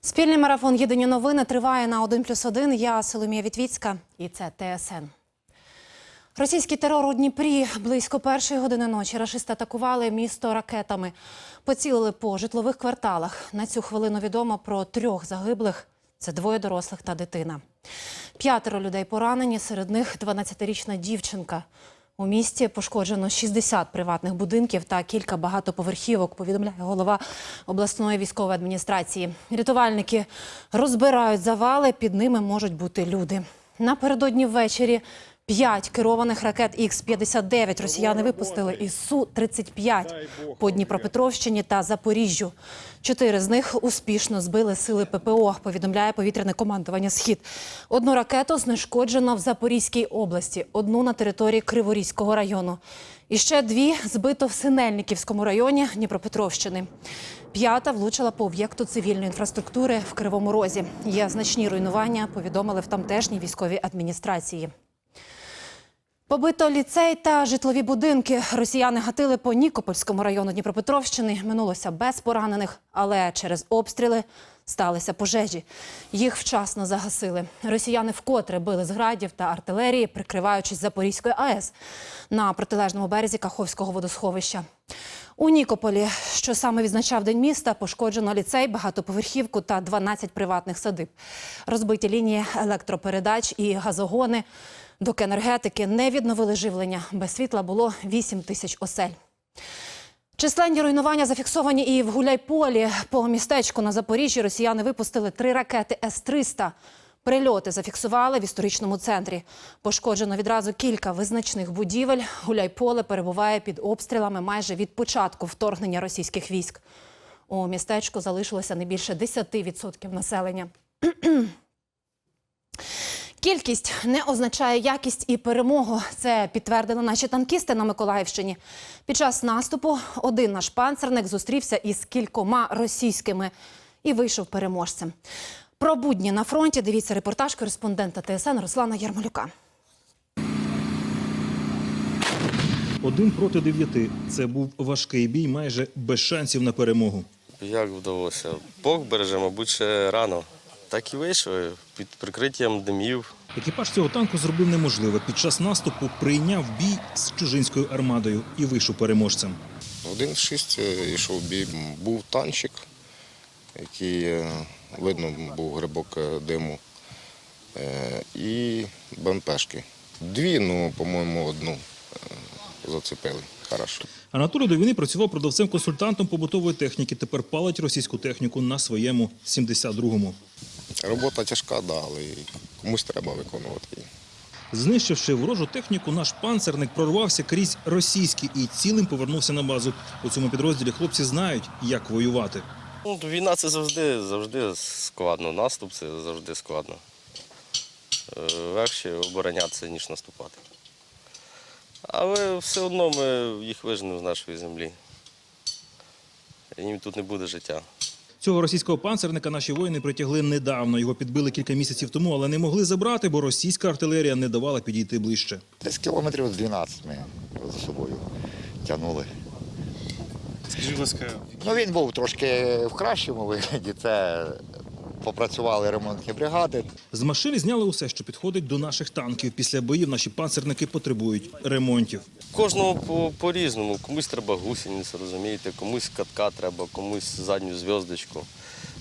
Спільний марафон Єдині новини триває на 1 плюс 1. Я Соломія Вітвіцька і це ТСН. Російський терор у Дніпрі близько першої години ночі рашисти атакували місто ракетами. Поцілили по житлових кварталах. На цю хвилину відомо про трьох загиблих. Це двоє дорослих та дитина. П'ятеро людей поранені, серед них 12-річна дівчинка. У місті пошкоджено 60 приватних будинків та кілька багатоповерхівок, повідомляє голова обласної військової адміністрації. Рятувальники розбирають завали, під ними можуть бути люди. Напередодні ввечері п'ять керованих ракет Х-59 росіяни випустили із Су-35 по Дніпропетровщині та Запоріжжю. Чотири з них успішно збили сили ППО, повідомляє повітряне командування Схід. Одну ракету знешкоджено в Запорізькій області, одну на території Криворізького району. І ще дві збито в Синельниківському районі Дніпропетровщини. П'ята влучила по об'єкту цивільної інфраструктури в Кривому Розі. Є значні руйнування, повідомили в тамтешній військовій адміністрації. Побито ліцей та житлові будинки. Росіяни гатили по Нікопольському району Дніпропетровщини. Минулося без поранених, але через обстріли сталися пожежі. Їх вчасно загасили. Росіяни вкотре били з градів та артилерії, прикриваючись Запорізькою АЕС на протилежному березі Каховського водосховища. У Нікополі, що саме відзначав День міста, пошкоджено ліцей, багатоповерхівку та 12 приватних садиб. Розбиті лінії електропередач і газогони. Доки енергетики не відновили живлення, без світла було 8 тисяч осель. Численні руйнування зафіксовані і в Гуляйполі. По містечку на Запоріжжі росіяни випустили три ракети С-300. Прильоти зафіксували в історичному центрі. Пошкоджено відразу кілька визначних будівель. Гуляйполе перебуває під обстрілами майже від початку вторгнення російських військ. У містечку залишилося не більше 10% населення. Кількість не означає якість і перемогу. Це підтвердили наші танкісти на Миколаївщині. Під час наступу один наш панцерник зустрівся із кількома російськими і вийшов переможцем. Про будні на фронті дивіться репортаж кореспондента ТСН Руслана Ярмолюка. Один проти дев'яти. Це був важкий бій, майже без шансів на перемогу. Як вдалося? Бог береже, мабуть, ще рано. Так і вийшло під прикриттям димів. Екіпаж цього танку зробив неможливе. Під час наступу прийняв бій з чужинською армадою і вийшов переможцем. Один в шість е, йшов бій, був танчик, який е, видно був грибок е, диму, і БМПшки. Дві, ну, по-моєму, одну зацепили. Хорошо. Анатолій до війни працював продавцем-консультантом побутової техніки. Тепер палить російську техніку на своєму 72-му. Робота тяжка, да, але комусь треба виконувати її. Знищивши ворожу техніку, наш панцерник прорвався крізь російські і цілим повернувся на базу. У цьому підрозділі хлопці знають, як воювати. Ну, війна це завжди, завжди складно. Наступ це завжди складно. Легше оборонятися, ніж наступати. Але все одно ми їх виженемо з нашої землі. І їм тут не буде життя. Цього російського панцерника наші воїни притягли недавно. Його підбили кілька місяців тому, але не могли забрати, бо російська артилерія не давала підійти ближче. Десь кілометрів 12 ми за собою тягнули. Скажіть, будь ласка, Ну, він був трошки в кращому вигляді. Це попрацювали ремонтні бригади. З машини зняли усе, що підходить до наших танків. Після боїв наші панцерники потребують ремонтів. Кожному по- по-різному. Комусь треба гусеницю, розумієте, комусь катка треба, комусь задню зв'язочку.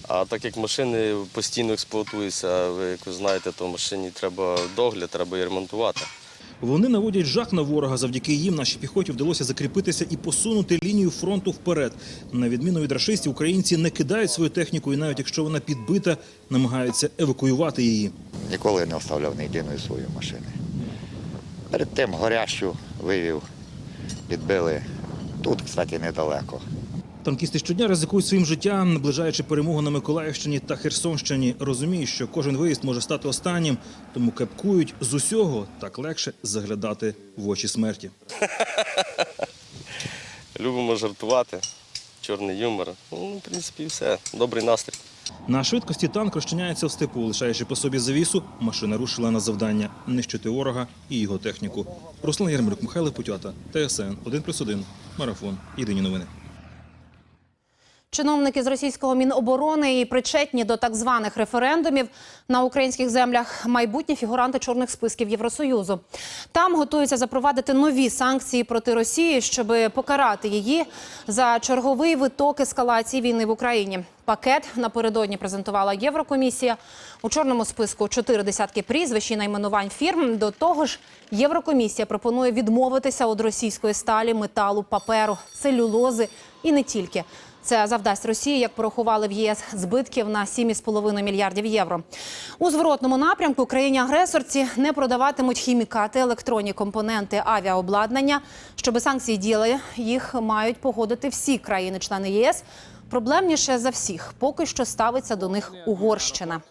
А так як машини постійно експлуатуються, ви як ви знаєте, то машині треба догляд, треба її ремонтувати. Вони наводять жах на ворога. Завдяки їм нашій піхоті вдалося закріпитися і посунути лінію фронту вперед. На відміну від рашистів, українці не кидають свою техніку, і навіть якщо вона підбита, намагаються евакуювати її. Ніколи не оставляв ні єдиної своєї машини. Перед тим горящу вивів, підбили. Тут, кстати, недалеко. Танкісти щодня ризикують своїм життям, наближаючи перемогу на Миколаївщині та Херсонщині. Розуміють, що кожен виїзд може стати останнім, тому кепкують з усього так легше заглядати в очі смерті. Любимо жартувати, чорний юмор. Ну, в принципі, все. Добрий настрій. На швидкості танк розчиняється в степу, лишаючи по собі завісу, машина рушила на завдання нищити ворога і його техніку. Руслан Ярмолюк, Михайло Путята, ТСН 1+,1, Марафон. Єдині новини. Чиновники з російського міноборони і причетні до так званих референдумів на українських землях майбутні фігуранти чорних списків Євросоюзу. Там готуються запровадити нові санкції проти Росії, щоб покарати її за черговий виток ескалації війни в Україні. Пакет напередодні презентувала Єврокомісія. У чорному списку чотири десятки прізвищ і найменувань фірм. До того ж, Єврокомісія пропонує відмовитися від російської сталі, металу, паперу, целюлози і не тільки. Це завдасть Росії, як порахували в ЄС, збитків на 7,5 мільярдів євро. У зворотному напрямку країні-агресорці не продаватимуть хімікати, електронні компоненти, авіаобладнання. Щоби санкції діяли, їх мають погодити всі країни-члени ЄС. Проблемніше за всіх поки що ставиться до них Угорщина.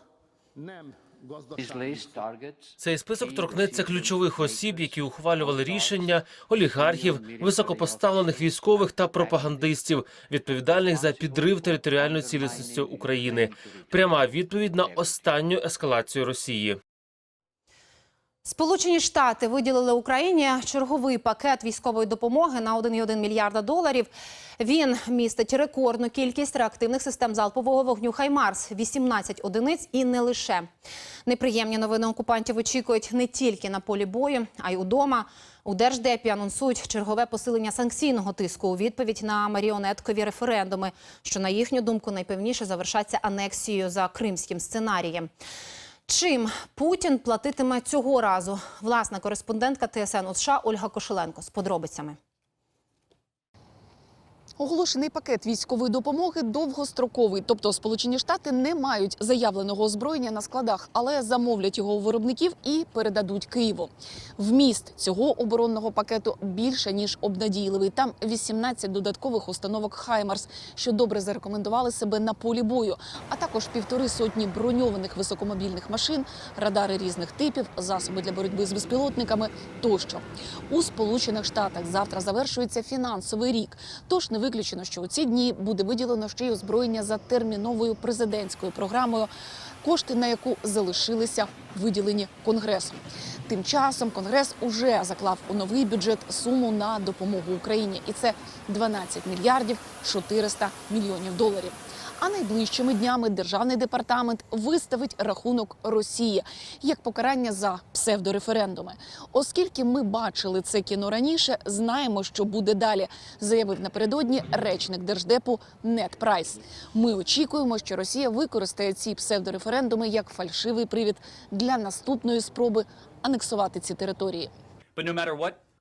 Цей список торкнеться ключових осіб, які ухвалювали рішення, олігархів, високопоставлених військових та пропагандистів, відповідальних за підрив територіальної цілісності України. Пряма відповідь на останню ескалацію Росії. Сполучені Штати виділили Україні черговий пакет військової допомоги на 1,1 мільярда доларів. Він містить рекордну кількість реактивних систем залпового вогню «Хаймарс» – 18 одиниць і не лише. Неприємні новини окупантів очікують не тільки на полі бою, а й удома. У Держдепі анонсують чергове посилення санкційного тиску у відповідь на маріонеткові референдуми, що, на їхню думку, найпевніше завершаться анексією за кримським сценарієм. Чим Путін платитиме цього разу? Власна кореспондентка ТСН у США Ольга Кошеленко з подробицями. Оголошений пакет військової допомоги довгостроковий, тобто Сполучені Штати не мають заявленого озброєння на складах, але замовлять його у виробників і передадуть Києву. Вміст цього оборонного пакету більше ніж обнадійливий. Там 18 додаткових установок Хаймарс, що добре зарекомендували себе на полі бою, а також півтори сотні броньованих високомобільних машин, радари різних типів, засоби для боротьби з безпілотниками тощо. У Сполучених Штатах завтра завершується фінансовий рік. Тож не виключено, що у ці дні буде виділено ще й озброєння за терміновою президентською програмою, кошти на яку залишилися виділені конгресом. Тим часом конгрес уже заклав у новий бюджет суму на допомогу Україні, і це 12 мільярдів 400 мільйонів доларів. А найближчими днями державний департамент виставить рахунок Росії як покарання за псевдореферендуми. Оскільки ми бачили це кіно раніше, знаємо, що буде далі. Заявив напередодні речник держдепу Нет Прайс. Ми очікуємо, що Росія використає ці псевдореферендуми як фальшивий привід для наступної спроби анексувати ці території.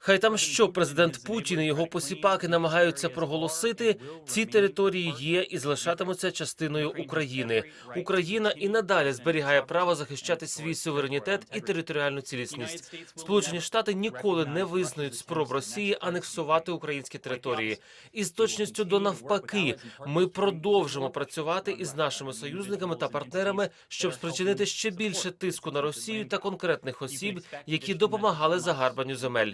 Хай там що президент Путін і його посіпаки намагаються проголосити. Ці території є і залишатимуться частиною України. Україна і надалі зберігає право захищати свій суверенітет і територіальну цілісність. Сполучені Штати ніколи не визнають спроб Росії анексувати українські території. І з точністю до навпаки, ми продовжимо працювати із нашими союзниками та партнерами, щоб спричинити ще більше тиску на Росію та конкретних осіб, які допомагали загарбанню земель.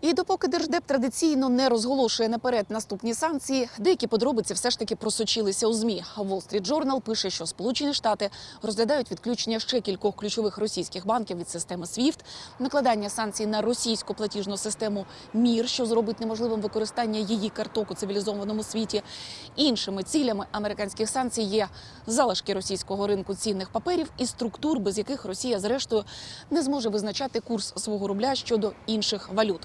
І допоки держдеп традиційно не розголошує наперед наступні санкції, деякі подробиці все ж таки просочилися у змі. Wall Street Journal пише, що Сполучені Штати розглядають відключення ще кількох ключових російських банків від системи SWIFT, накладання санкцій на російську платіжну систему МІР, що зробить неможливим використання її карток у цивілізованому світі. Іншими цілями американських санкцій є залишки російського ринку цінних паперів і структур, без яких Росія зрештою не зможе визначати курс свого рубля щодо інших валют.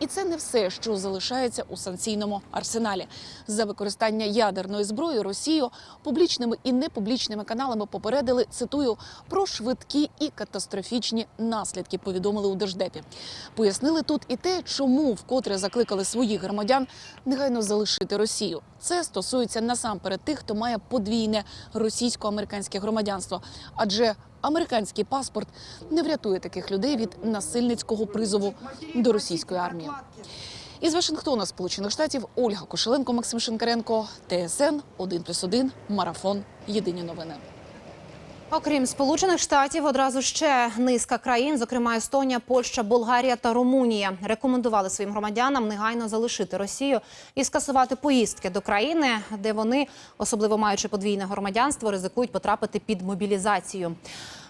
І це не все, що залишається у санкційному арсеналі. За використання ядерної зброї Росію публічними і непублічними каналами попередили цитую про швидкі і катастрофічні наслідки. Повідомили у держдепі. Пояснили тут і те, чому вкотре закликали своїх громадян негайно залишити Росію. Це стосується насамперед тих, хто має подвійне російсько-американське громадянство, адже американський паспорт не врятує таких людей від насильницького призову до російської армії. Із Вашингтона, Сполучених Штатів, Ольга Кошеленко, Максим Шинкаренко, ТСН 1+,1, Марафон. Єдині новини. Окрім Сполучених Штатів, одразу ще низка країн, зокрема Естонія, Польща, Болгарія та Румунія, рекомендували своїм громадянам негайно залишити Росію і скасувати поїздки до країни, де вони, особливо маючи подвійне громадянство, ризикують потрапити під мобілізацію.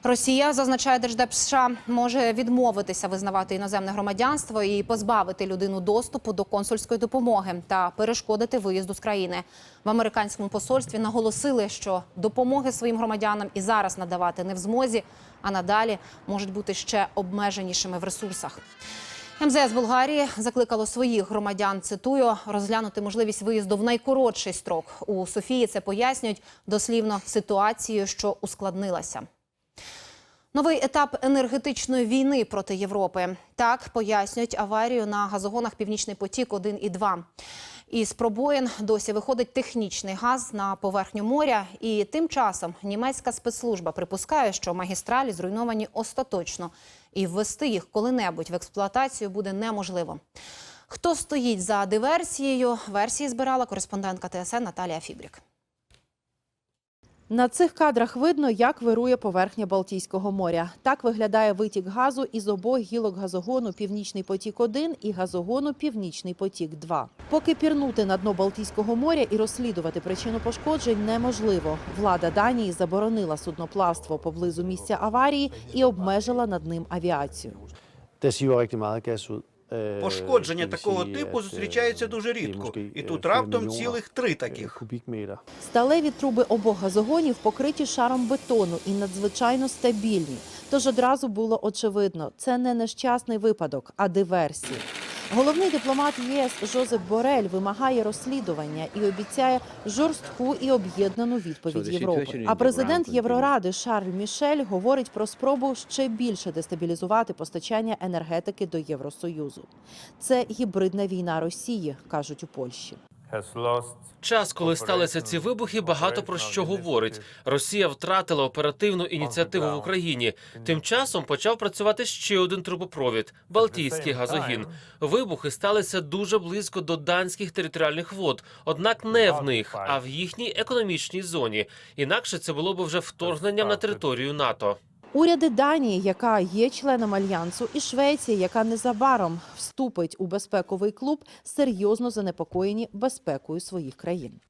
Росія зазначає Держдеп США, може відмовитися визнавати іноземне громадянство і позбавити людину доступу до консульської допомоги та перешкодити виїзду з країни. В американському посольстві наголосили, що допомоги своїм громадянам і зараз надавати не в змозі, а надалі можуть бути ще обмеженішими в ресурсах. МЗС Болгарії закликало своїх громадян, цитую, розглянути можливість виїзду в найкоротший строк. У Софії це пояснюють дослівно ситуацією, що ускладнилася. Новий етап енергетичної війни проти Європи. Так пояснюють аварію на газогонах Північний потік 1 і 2. Із пробоїн досі виходить технічний газ на поверхню моря. І тим часом німецька спецслужба припускає, що магістралі зруйновані остаточно, і ввести їх коли-небудь в експлуатацію буде неможливо. Хто стоїть за диверсією? Версії збирала кореспондентка ТСН Наталія Фібрік. На цих кадрах видно, як вирує поверхня Балтійського моря. Так виглядає витік газу із обох гілок газогону Північний потік 1 і газогону Північний потік 2 Поки пірнути на дно Балтійського моря і розслідувати причину пошкоджень неможливо. Влада Данії заборонила судноплавство поблизу місця аварії і обмежила над ним авіацію. Øh, Пошкодження такого типу зустрічається зустрічаються дуже рідко, і øh, тут раптом цілих три øh, таких. Сталеві труби обох газогонів покриті шаром бетону і надзвичайно стабільні. Тож одразу було очевидно, це не нещасний випадок, а диверсія. Головний дипломат ЄС Жозеп Борель вимагає розслідування і обіцяє жорстку і об'єднану відповідь Європи. А президент Євроради Шарль Мішель говорить про спробу ще більше дестабілізувати постачання енергетики до Євросоюзу. Це гібридна війна Росії, кажуть у Польщі. Час, коли сталися ці вибухи, багато про що говорить. Росія втратила оперативну ініціативу в Україні. Тим часом почав працювати ще один трубопровід Балтійський газогін. Вибухи сталися дуже близько до данських територіальних вод, однак не в них, а в їхній економічній зоні. Інакше це було б вже вторгненням на територію НАТО. Уряди Данії, яка є членом альянсу, і Швеції, яка незабаром вступить у безпековий клуб, серйозно занепокоєні безпекою своїх країн.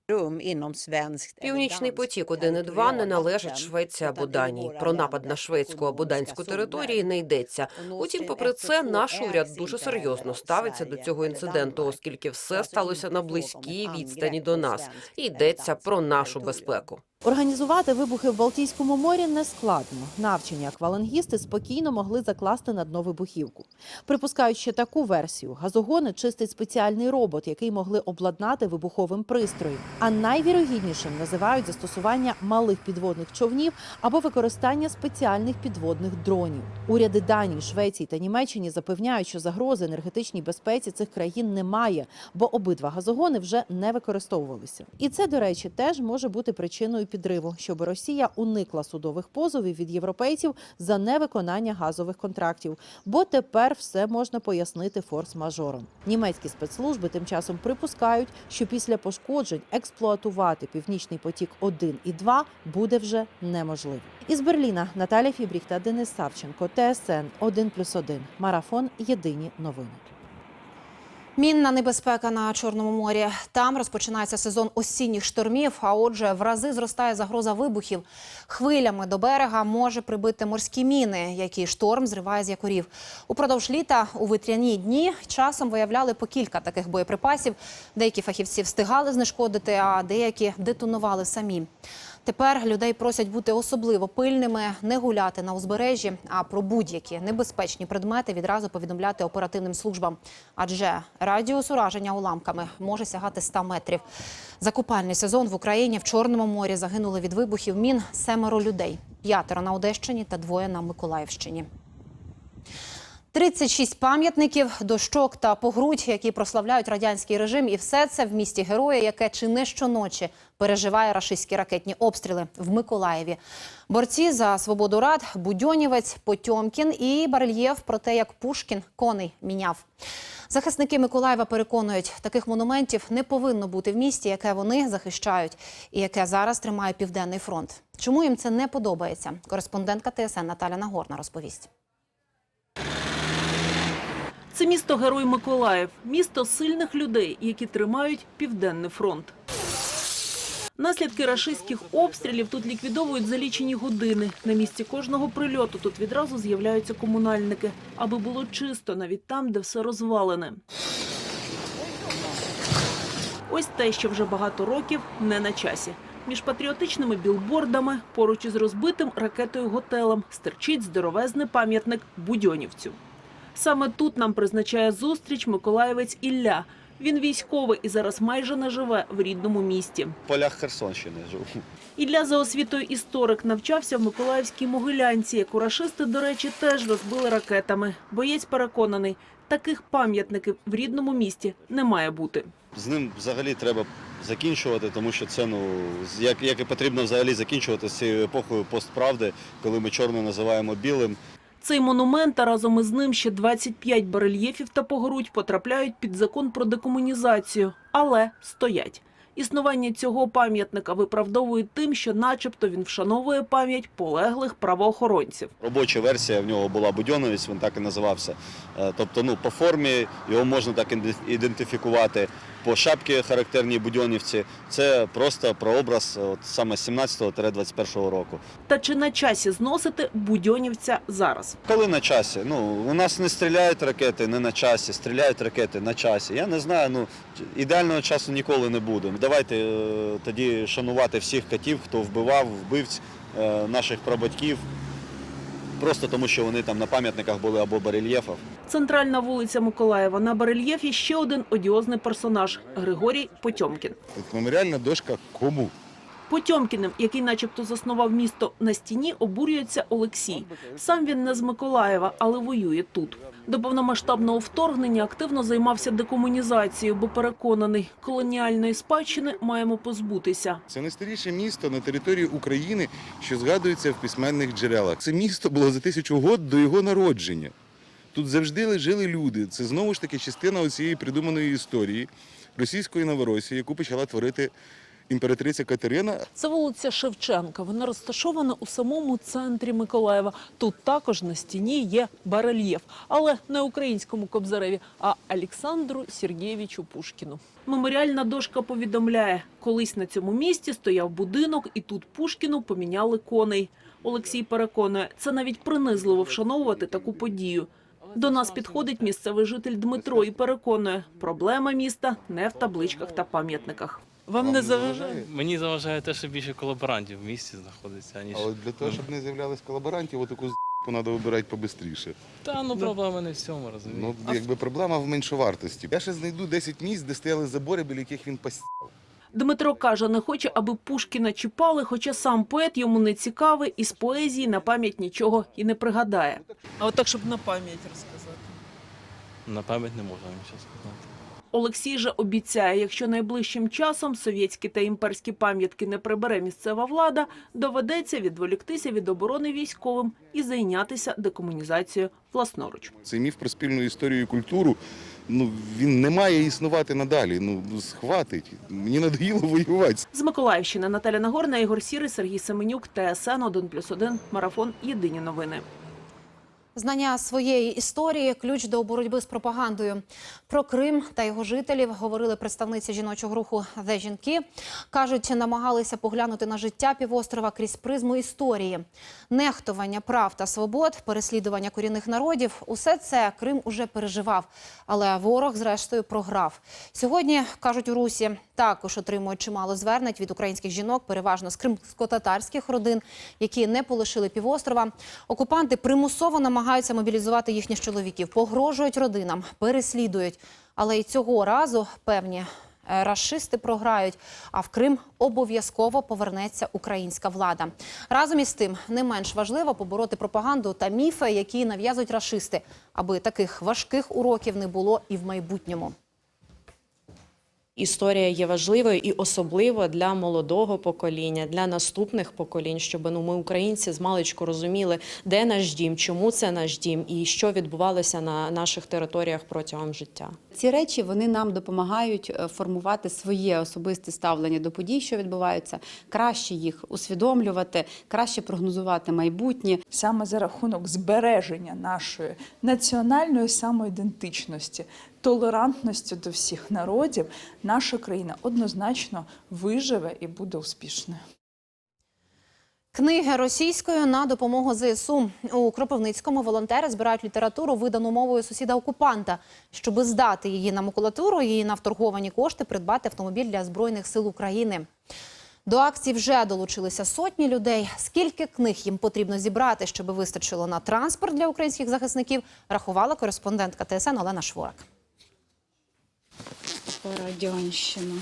Північний потік 1 і 2 не належить Швеції або Данії. Про напад на шведську або данську території не йдеться. Утім, попри це, наш уряд дуже серйозно ставиться до цього інциденту, оскільки все сталося на близькій відстані до нас. І йдеться про нашу безпеку. Організувати вибухи в Балтійському морі не складно. Навчені аквалангісти спокійно могли закласти на дно вибухівку. Припускають ще таку версію: газогони чистить спеціальний робот, який могли обладнати вибуховим пристроєм. А найвірогіднішим називають застосування малих підводних човнів або використання спеціальних підводних дронів. Уряди Данії, Швеції та Німеччини запевняють, що загрози енергетичній безпеці цих країн немає, бо обидва газогони вже не використовувалися. І це, до речі, теж може бути причиною підриву, щоб Росія уникла судових позовів від європейців за невиконання газових контрактів. Бо тепер все можна пояснити форс-мажором. Німецькі спецслужби тим часом припускають, що після пошкоджень експлуатувати північний потік 1 і 2 буде вже неможливо. Із Берліна Наталя Фібріх та Денис Савченко, ТСН 1+,1. Марафон. Єдині новини. Мінна небезпека на Чорному морі. Там розпочинається сезон осінніх штормів. А отже, в рази зростає загроза вибухів. Хвилями до берега може прибити морські міни, які шторм зриває з якорів. Упродовж літа у витряні дні часом виявляли по кілька таких боєприпасів. Деякі фахівці встигали знешкодити, а деякі детонували самі. Тепер людей просять бути особливо пильними, не гуляти на узбережжі, а про будь-які небезпечні предмети відразу повідомляти оперативним службам. Адже радіус ураження уламками може сягати 100 метрів. За купальний сезон в Україні в Чорному морі загинули від вибухів мін семеро людей: п'ятеро на Одещині та двоє на Миколаївщині. 36 пам'ятників, дощок та погрудь, які прославляють радянський режим, і все це в місті героя, яке чи не щоночі переживає рашистські ракетні обстріли в Миколаєві. Борці за свободу рад, Будьонівець, Потьомкін і барельєф про те, як Пушкін коней міняв. Захисники Миколаєва переконують, таких монументів не повинно бути в місті, яке вони захищають, і яке зараз тримає південний фронт. Чому їм це не подобається? Кореспондентка ТСН Наталя Нагорна розповість. Це місто Герой Миколаїв, місто сильних людей, які тримають південний фронт. Наслідки рашистських обстрілів тут ліквідовують за лічені години. На місці кожного прильоту тут відразу з'являються комунальники, аби було чисто навіть там, де все розвалене. Ось те, що вже багато років не на часі. Між патріотичними білбордами, поруч із розбитим ракетою готелем, стирчить здоровезний пам'ятник Будьонівцю. Саме тут нам призначає зустріч миколаївець Ілля. Він військовий і зараз майже не живе в рідному місті. В полях Херсонщини живу. Ілля за освітою історик навчався в Миколаївській Могилянці, яку рашисти, до речі, теж розбили ракетами. Боєць переконаний, таких пам'ятників в рідному місті не має бути. З ним взагалі треба закінчувати, тому що це ну як, як і потрібно взагалі закінчувати з цією епохою постправди, коли ми чорне називаємо білим. Цей монумент, а разом із ним ще 25 барельєфів та погорудь потрапляють під закон про декомунізацію, але стоять. Існування цього пам'ятника виправдовують тим, що начебто він вшановує пам'ять полеглих правоохоронців. Робоча версія в нього була Будьоновець, він так і називався. Е, Тобто, ну по формі його можна так іде- ідентифікувати. По шапці характерній Будьонівці це просто прообраз от саме з 17-21 року. Та чи на часі зносити будьонівця зараз? Коли на часі? Ну, у нас не стріляють ракети не на часі, стріляють ракети на часі. Я не знаю, ну ідеального часу ніколи не буде. Давайте е, тоді шанувати всіх котів, хто вбивав, вбивць е, наших прабатьків. Просто тому, що вони там на пам'ятниках були або барельєфах. Центральна вулиця Миколаєва. На барельєфі ще один одіозний персонаж – Григорій Потьомкін. Меморіальна дошка кому? Потьомкіним, який начебто заснував місто на стіні, обурюється Олексій. Сам він не з Миколаєва, але воює тут. До повномасштабного вторгнення активно займався декомунізацією, бо переконаний, колоніальної спадщини маємо позбутися. Це найстаріше місто на території України, що згадується в письменних джерелах. Це місто було за тисячу год до його народження. Тут завжди жили люди. Це знову ж таки частина цієї придуманої історії російської Новоросії, яку почала творити імператриця Катерина. Це вулиця Шевченка. Вона розташована у самому центрі Миколаєва. Тут також на стіні є барельєф, але не українському кобзареві, а Олександру Сергійовичу Пушкіну. Меморіальна дошка повідомляє, колись на цьому місці стояв будинок, і тут Пушкіну поміняли коней. Олексій переконує, це навіть принизливо вшановувати таку подію. До нас підходить місцевий житель Дмитро і переконує, проблема міста не в табличках та пам'ятниках. Вам не заважає? Мені заважає те, що більше колаборантів в місті знаходиться, аніж. Але для того, щоб не з'являлись колаборантів, отаку з**ку треба вибирати побистріше. Та ну проблема не в цьому, розумієте. Ну, якби проблема в меншовартості. Я ще знайду 10 місць, де стояли забори, біля яких він пас. Дмитро каже, не хоче, аби Пушкіна чіпали, хоча сам поет йому не цікавий, і з поезії на пам'ять нічого і не пригадає. А от так, щоб на пам'ять розказати. На пам'ять не можу вам нічого сказати. Олексій же обіцяє, якщо найближчим часом совєтські та імперські пам'ятки не прибере місцева влада, доведеться відволіктися від оборони військовим і зайнятися декомунізацією власноруч. Цей міф про спільну історію і культуру. Ну він не має існувати надалі. Ну схватить. Мені надоїло воювати. З Миколаївщини Наталя Нагорна, Ігор Сірий, Сергій Семенюк, ТСН 1+,1, Марафон. Єдині новини. Знання своєї історії ключ до боротьби з пропагандою. Про Крим та його жителів говорили представниці жіночого руху «The жінки. кажуть, намагалися поглянути на життя півострова крізь призму історії. Нехтування прав та свобод, переслідування корінних народів усе це Крим уже переживав. Але ворог, зрештою, програв. Сьогодні кажуть у Русі, також отримують чимало звернень від українських жінок, переважно з кримськотатарських родин, які не полишили півострова. Окупанти примусово намагаються мобілізувати їхніх чоловіків, погрожують родинам, переслідують. Але і цього разу певні расисти рашисти програють, а в Крим обов'язково повернеться українська влада. Разом із тим, не менш важливо побороти пропаганду та міфи, які нав'язують рашисти, аби таких важких уроків не було і в майбутньому. Історія є важливою і особливо для молодого покоління, для наступних поколінь, щоб ну ми, українці, з маличку розуміли, де наш дім, чому це наш дім і що відбувалося на наших територіях протягом життя. Ці речі вони нам допомагають е, формувати своє особисте ставлення до подій, що відбуваються, краще їх усвідомлювати, краще прогнозувати майбутнє. Саме за рахунок збереження нашої національної самоідентичності, толерантності до всіх народів, наша країна однозначно виживе і буде успішною. Книги російською на допомогу ЗСУ у Кропивницькому волонтери збирають літературу, видану мовою сусіда окупанта, щоби здати її на макулатуру і на вторговані кошти придбати автомобіль для збройних сил України. До акції вже долучилися сотні людей. Скільки книг їм потрібно зібрати, щоб вистачило на транспорт для українських захисників, рахувала кореспондентка ТСН Олена Шворак. Радянщина.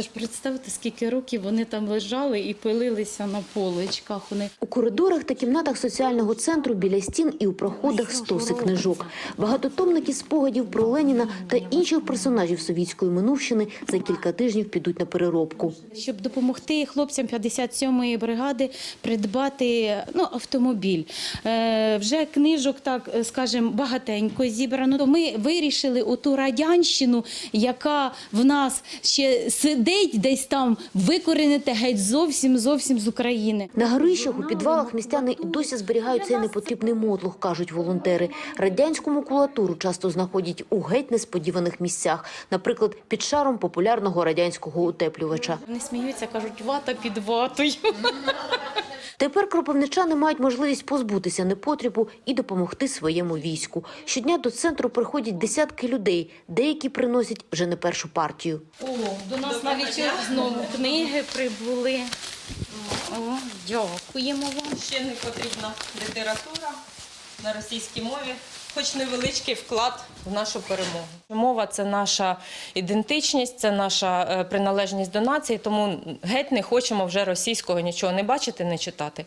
Це ж представте, скільки років вони там лежали і пилилися на поличках. Вони У коридорах та кімнатах соціального центру біля стін і у проходах стоси книжок. Багатотомники спогадів про Леніна та інших персонажів совітської минувщини за кілька тижнів підуть на переробку. щоб допомогти хлопцям 57-ї бригади придбати ну, автомобіль. Е, вже книжок, так е, скажемо, багатенько зібрано. То Ми вирішили оту радянщину, яка в нас ще сидить десь там, викорінити геть зовсім зовсім з України. На горищах у підвалах містяни і досі зберігають цей непотрібний мотлух, кажуть волонтери. Радянську макулатуру часто знаходять у геть несподіваних місцях, наприклад, під шаром популярного радянського утеплювача. Вони сміються, кажуть, вата під ватою. Тепер кропивничани мають можливість позбутися непотрібу і допомогти своєму війську. Щодня до центру приходять десятки людей, деякі приносять вже не першу партію. О, до нас навіть знову книги прибули. О, дякуємо вам. Ще не потрібна література на російській мові, хоч невеличкий вклад в нашу перемогу. Мова це наша ідентичність, це наша е, приналежність до нації, тому геть не хочемо вже російського нічого не бачити, не читати.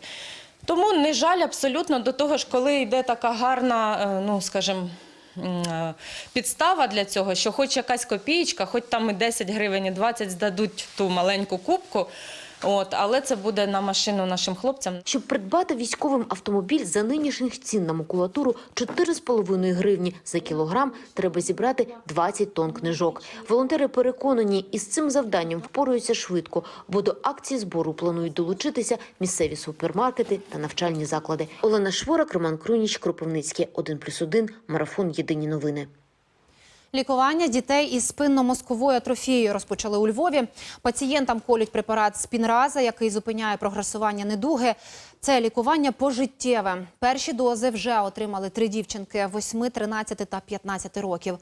Тому не жаль абсолютно до того ж, коли йде така гарна, е, ну скажімо, е, підстава для цього, що хоч якась копієчка, хоч там і 10 гривень, і 20 здадуть ту маленьку кубку. От, але це буде на машину нашим хлопцям. Щоб придбати військовим автомобіль за нинішніх цін на макулатуру 4,5 гривні за кілограм треба зібрати 20 тонн книжок. Волонтери переконані, із цим завданням впораються швидко, бо до акції збору планують долучитися місцеві супермаркети та навчальні заклади. Олена Шворак, Роман Круніч, Кропивницький, 1+,1, Марафон. Єдині новини. Лікування дітей із спинномозковою атрофією розпочали у Львові. Пацієнтам колють препарат спінраза, який зупиняє прогресування недуги. Це лікування пожиттєве. Перші дози вже отримали три дівчинки 8, 13 та 15 років.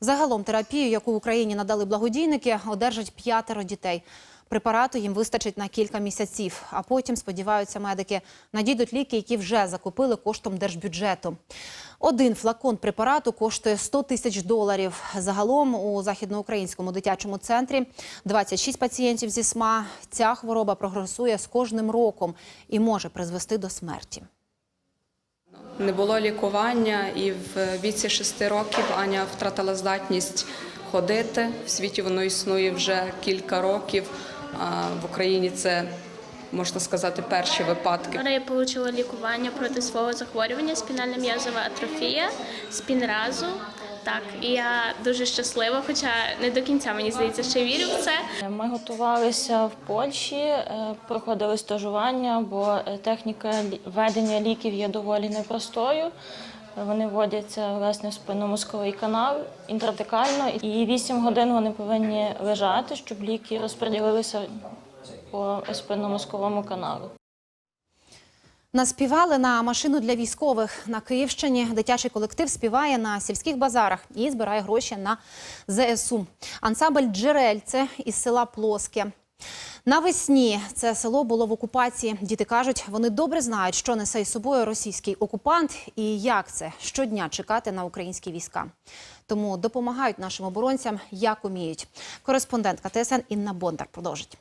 Загалом терапію, яку в Україні надали благодійники, одержать п'ятеро дітей. Препарату їм вистачить на кілька місяців, а потім, сподіваються медики, надійдуть ліки, які вже закупили коштом держбюджету. Один флакон препарату коштує 100 тисяч доларів. Загалом у західноукраїнському дитячому центрі 26 пацієнтів зі СМА. Ця хвороба прогресує з кожним роком і може призвести до смерті. Не було лікування, і в віці 6 років Аня втратила здатність ходити. В світі воно існує вже кілька років. В Україні це можна сказати перші випадки. Я отримала лікування проти свого захворювання, спінальна м'язова атрофія, спінразу. Так, і я дуже щаслива, хоча не до кінця мені здається, ще вірю в це. Ми готувалися в Польщі, е, проходили стажування, бо е, техніка ведення ліків є доволі непростою. Вони вводяться власне в спинномозковий канал інтрадекально, і 8 годин вони повинні лежати, щоб ліки розподілилися по спинномозковому каналу. Наспівали на машину для військових на Київщині. Дитячий колектив співає на сільських базарах і збирає гроші на ЗСУ. Ансамбль Джерельце із села Плоске. Навесні це село було в окупації. Діти кажуть, вони добре знають, що несе із собою російський окупант і як це щодня чекати на українські війська. Тому допомагають нашим оборонцям як уміють. Кореспондентка ТСН Інна Бондар продовжить.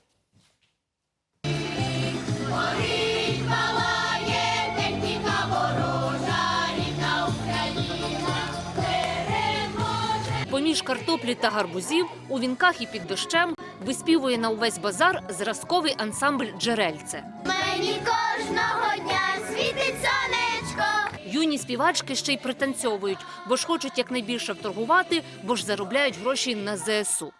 Поміж картоплі та гарбузів у вінках і під дощем виспівує на увесь базар зразковий ансамбль Джерельце. Мені кожного дня світить сонечко. Юні співачки ще й пританцьовують, бо ж хочуть якнайбільше вторгувати, бо ж заробляють гроші на ЗСУ.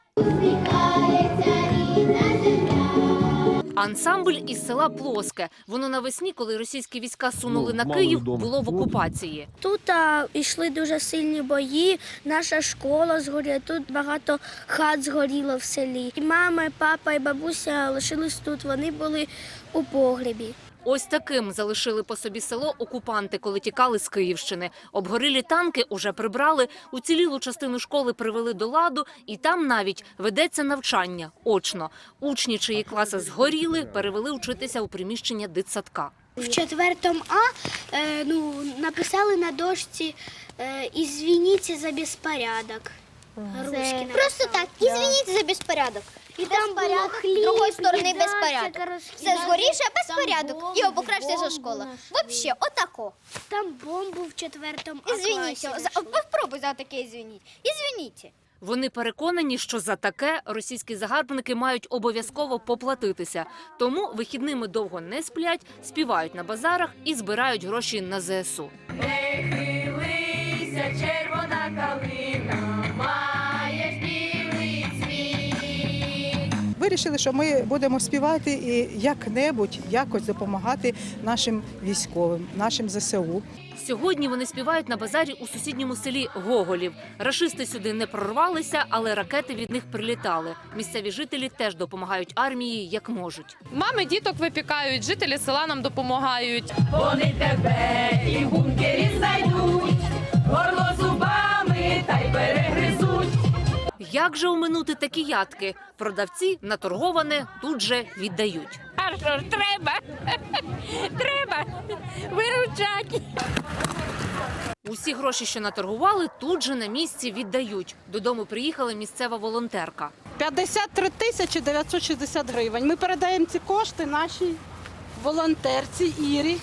Ансамбль із села Плоске. Воно навесні, коли російські війська сунули на Київ, було в окупації. Тут а, йшли дуже сильні бої. Наша школа згоріла. Тут багато хат згоріло в селі. І мама, і папа, і бабуся лишились тут. Вони були у погребі. Ось таким залишили по собі село окупанти, коли тікали з Київщини. Обгорілі танки уже прибрали, уцілілу частину школи привели до ладу, і там навіть ведеться навчання очно. Учні, чиї класи згоріли, перевели вчитися у приміщення дитсадка. В четвертому А е, ну, написали на дошці е, «Ізвініться за безпорядок». Русські Просто так, извините за беспорядок. І там було Порядок, хліб, з другої сторони безпорядок. Все згоріше, безпорядок. І обокрашся школа. Вообще, отако. Там бомбу в четвертому за, знайшли. попробуй за таке извинить. Извините. Вони переконані, що за таке російські загарбники мають обов'язково поплатитися. Тому вихідними довго не сплять, співають на базарах і збирають гроші на ЗСУ. Хилися, Вирішили, що ми будемо співати і як-небудь якось допомагати нашим військовим, нашим ЗСУ. Сьогодні вони співають на базарі у сусідньому селі Гоголів. Рашисти сюди не прорвалися, але ракети від них прилітали. Місцеві жителі теж допомагають армії як можуть. Мами діток випікають, жителі села нам допомагають. Вони тебе і в бункері знайдуть, горло зубами та й перегризуть. Як же оминути такі ядки? Продавці наторговане тут же віддають. А що ж треба? Треба виручати. Усі гроші, що наторгували, тут же на місці віддають. Додому приїхала місцева волонтерка. 53 тисячі 960 гривень. Ми передаємо ці кошти нашій волонтерці Ірі.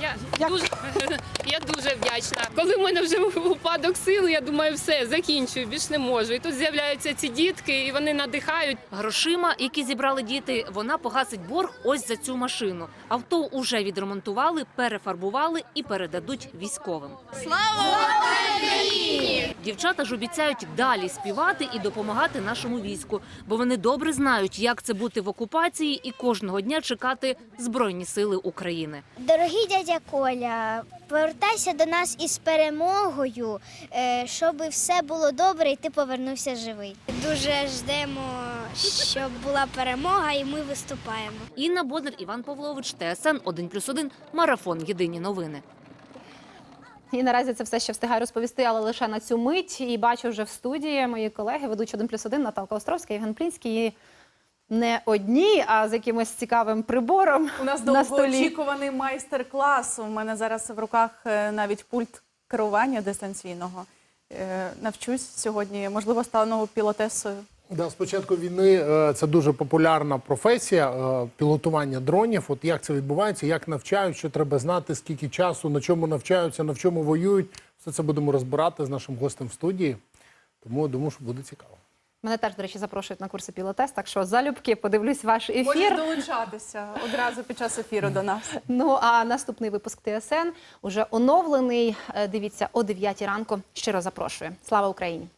Я дуже, я дуже вдячна. Коли в мене вже упадок сил, я думаю, все, закінчую, більш не можу. І тут з'являються ці дітки, і вони надихають. Грошима, які зібрали діти, вона погасить борг ось за цю машину. Авто уже відремонтували, перефарбували і передадуть військовим. Слава Україні! Дівчата ж обіцяють далі співати і допомагати нашому війську, бо вони добре знають, як це бути в окупації і кожного дня чекати збройні сили України. Дорогий дядя Коля, повертайся до нас із перемогою, е, щоб все було добре і ти повернувся живий. Дуже ждемо, щоб була перемога, і ми виступаємо. Інна Боднар, Іван Павлович, ТСН 1+,1, Марафон. Єдині новини. І наразі це все ще встигаю розповісти, але лише на цю мить. І бачу вже в студії мої колеги, ведучі 1 плюс 1, Наталка Островська, Євген Плінський. Не одні, а з якимось цікавим прибором У нас на довгоочікуваний майстер-клас. У мене зараз в руках е, навіть пульт керування дистанційного. Е, Навчусь сьогодні, можливо, стану пілотесою. Да, з початку війни е, це дуже популярна професія пілотування дронів. От як це відбувається, як навчають, що треба знати, скільки часу, на чому навчаються, на чому воюють. Все це будемо розбирати з нашим гостем в студії. Тому думаю, що буде цікаво. Мене теж, до речі, запрошують на курси пілотес, так що залюбки подивлюсь ваш ефір. Можеш долучатися одразу під час ефіру до нас. Ну а наступний випуск ТСН уже оновлений. Е, Дивіться о 9 ранку. Щиро запрошую. Слава Україні!